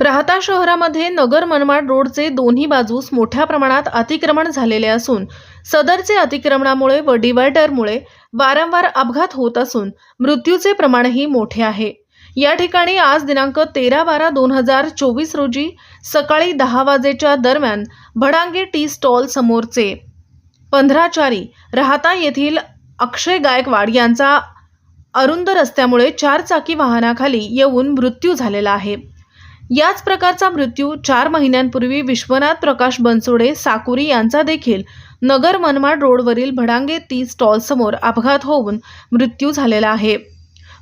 राहता शहरामध्ये नगर मनमाड रोडचे दोन्ही बाजूस मोठ्या प्रमाणात अतिक्रमण झालेले असून सदरचे अतिक्रमणामुळे व डिवायडरमुळे वारंवार अपघात होत असून मृत्यूचे प्रमाणही मोठे आहे. या ठिकाणी आज दिनांक तेरा बारा दोन हजार चोवीस रोजी सकाळी दहा वाजेच्या दरम्यान भडांगे टी स्टॉल समोरचे पंधराचारी राहता येथील अक्षय गायकवाड यांचा अरुंद रस्त्यामुळे चारचाकी वाहनाखाली येऊन मृत्यू झालेला आहे. याच प्रकारचा मृत्यू चार महिन्यांपूर्वी विश्वनाथ प्रकाश बनसोडे साकुरी यांचा देखील. नगर मनमाड रोडवरील भडांगे ती स्टॉल समोर अपघात होऊन मृत्यू झालेला आहे.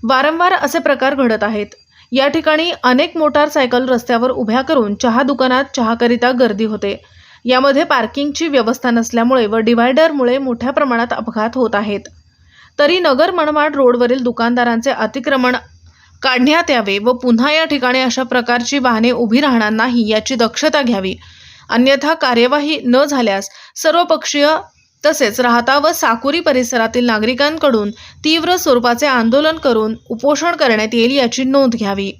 वारंवार असे प्रकार घडत आहेत. या ठिकाणी अनेक मोटारसायकल रस्त्यावर उभ्या करून चहा दुकानात चहाकरिता गर्दी होते. यामध्ये पार्किंगची व्यवस्था नसल्यामुळे व डिव्हायडरमुळे मोठ्या प्रमाणात अपघात होत आहेत. तरी नगर मनमाड रोडवरील दुकानदारांचे अतिक्रमण काढण्यात यावे व पुन्हा या ठिकाणी अशा प्रकारची वाहने उभी राहणार नाही याची दक्षता घ्यावी. अन्यथा कार्यवाही न झाल्यास सर्वपक्षीय तसेच राहता व साकुरी परिसरातील नागरिकांकडून तीव्र स्वरूपाचे आंदोलन करून उपोषण करण्यात येईल याची नोंद घ्यावी.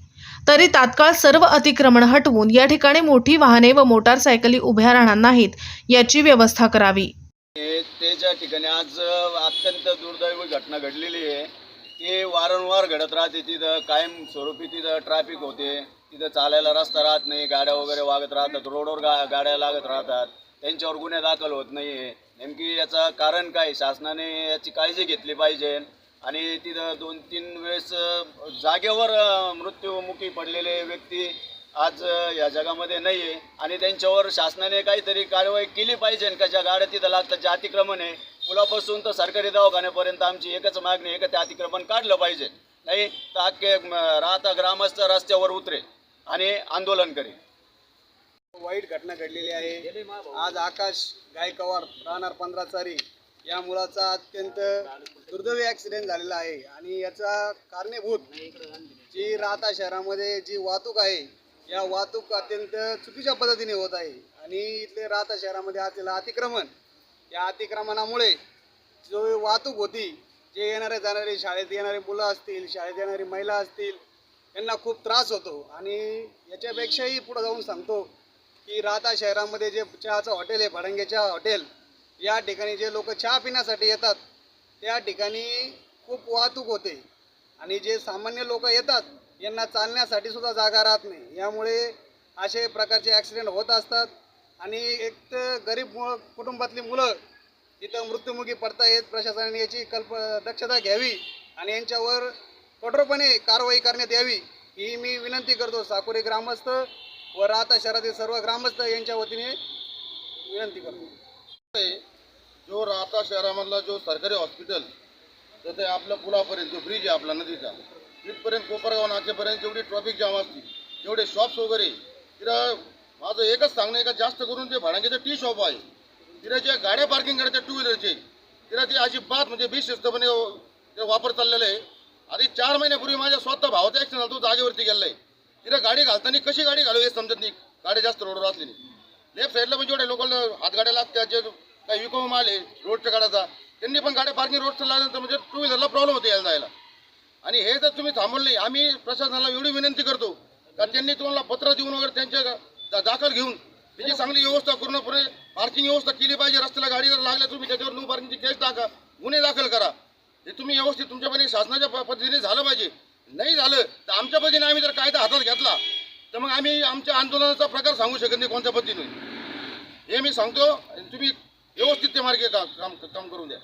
तरी तात्काळ सर्व अतिक्रमण हटवून या ठिकाणी मोठी वाहने व मोटारसायकली उभ्या राहणार नाहीत याची व्यवस्था करावी. ते ज्या ठिकाणी आज अत्यंत दुर्दैवी घटना घडलेली आहे ते वारंवार घडत राहते तिथं कायम स्वरूपी तिथं ट्रॅफिक होते. तिथं चालायला रस्ता राहत नाही गाड्या वगैरे वागत राहतात रोडवर गा गाड्या लागत राहतात. त्यांच्यावर गुन्हे दाखल होत नाही आहे नेमकी याचं कारण काय? शासनाने याची काळजी घेतली पाहिजे. आणि तिथं दोन तीन वेळेस जागेवर मृत्यूमुखी मृत्युमुखी पडलेले व्यक्ती आज या जगामध्ये नाही आहे आणि त्यांच्यावर शासनाने काहीतरी कारवाई केली पाहिजे. का ज्या गाड्या तिथं लागतात जे अतिक्रमण आहे पुलापासून तर सरकारी दवाखान्यापर्यंत आमची एकच मागणी आहे का ते अतिक्रमण काढलं पाहिजे. नाही तर अख्खे राहता ग्रामस्थ रस्त्यावर उतरे आणि आंदोलन करेल. वाईट घटना घडलेली आहे. आज आकाश गायकवाड राहणार पंधरा चारी या मुलाचा अत्यंत दुर्दैवी ॲक्सिडेंट झालेला आहे आणि याचा कारणीभूत जी राहता शहरामध्ये जी वाहतूक आहे या वाहतूक अत्यंत चुकीच्या पद्धतीने होत आहे आणि इथले राहता शहरामध्ये असलेलं अतिक्रमण या अतिक्रमणामुळे जो वाहतूक होती जे येणारे जाणारे शाळेत येणारे मुलं असतील शाळेत येणारी महिला असतील यांना खूप त्रास होतो. आणि याच्यापेक्षाही पुढं जाऊन सांगतो की राहता शहरामध्ये जे चहाचं हॉटेल आहे भडंगेच्या हॉटेल या ठिकाणी जे लोक चहा पिण्यासाठी येतात त्या ठिकाणी खूप वाहतूक होते. आणि जे सामान्य लोक येतात यांना चालण्यासाठी सुद्धा जागा राहत नाही. यामुळे असे प्रकारचे ॲक्सिडेंट होत असतात. आणि एक तर गरीब मु कुटुंबातली मुलं इथं मृत्युमुखी पडतायत प्रशासनाने याची कल्प दक्षता घ्यावी आणि यांच्यावर कठोरपणे कारवाई करण्यात यावी ही मी विनंती करतो. साकोरी ग्रामस्थ व राहता शहरातील सर्व ग्रामस्थ यांच्या वतीने विनंती करतो. जो राहता शहरामधला जो सरकारी हॉस्पिटल तर ते आपलं पुलापर्यंत जो ब्रिज आहे आपला नदीचा तिथपर्यंत कोपरगाव नाक्यापर्यंत जेवढी ट्रॉफिक जाम असते जेवढे शॉप्स वगैरे तिथं माझं एकच सांगणं आहे का जास्त करून ते भाडांगेचं टी शॉप आहे तिला जे गाड्या पार्किंग करतात टू व्हीलरचे तिला ते अजिबात म्हणजे बेशिस्तपणे ते वापर चाललेला आहे. आधी चार महिन्यापूर्वी माझ्या स्वतः भावाचा ॲक्सिडेंट झाला तो जागेवरती गेलेला आहे. तिला गाडी घालताना कशी गाडी घालू हे समजत नाही. गाडी जास्त रोडवर असली नाही. लेफ्ट साईडला पण जेवढे लोकल हातगाड्या लागतात जे काही विकोम माल आहे रोडच्या गाड्याचा त्यांनी पण गाड्या पार्किंग रोडचं लागल्यानंतर म्हणजे टू व्हीलरला प्रॉब्लेम होते यायला जायला. आणि हे जर तुम्ही थांबवलं नाही आम्ही प्रशासनाला एवढी विनंती करतो कारण त्यांनी तुम्हाला पत्र देऊन वगैरे त्यांच्या दाखल घेऊन त्याची चांगली व्यवस्था करून पुढे पार्किंग व्यवस्था केली पाहिजे. रस्त्याला गाडी जर लागल्या तुम्ही त्याच्यावर नो पार्किंगची केस टाका गुन्हे दाखल करा. हे तुम्ही व्यवस्थित तुमच्यापणे शासनाच्या पद्धतीने झालं पाहिजे. नाही झालं तर आमच्या पद्धतीने आम्ही जर कायदा हातात घेतला तर मग आम्ही आमच्या आंदोलनाचा प्रकार सांगू शकत नाही कोणत्या पद्धतीने. हे मी सांगतो आणि तुम्ही व्यवस्थित ते मार्गे का- काम काम करून द्या.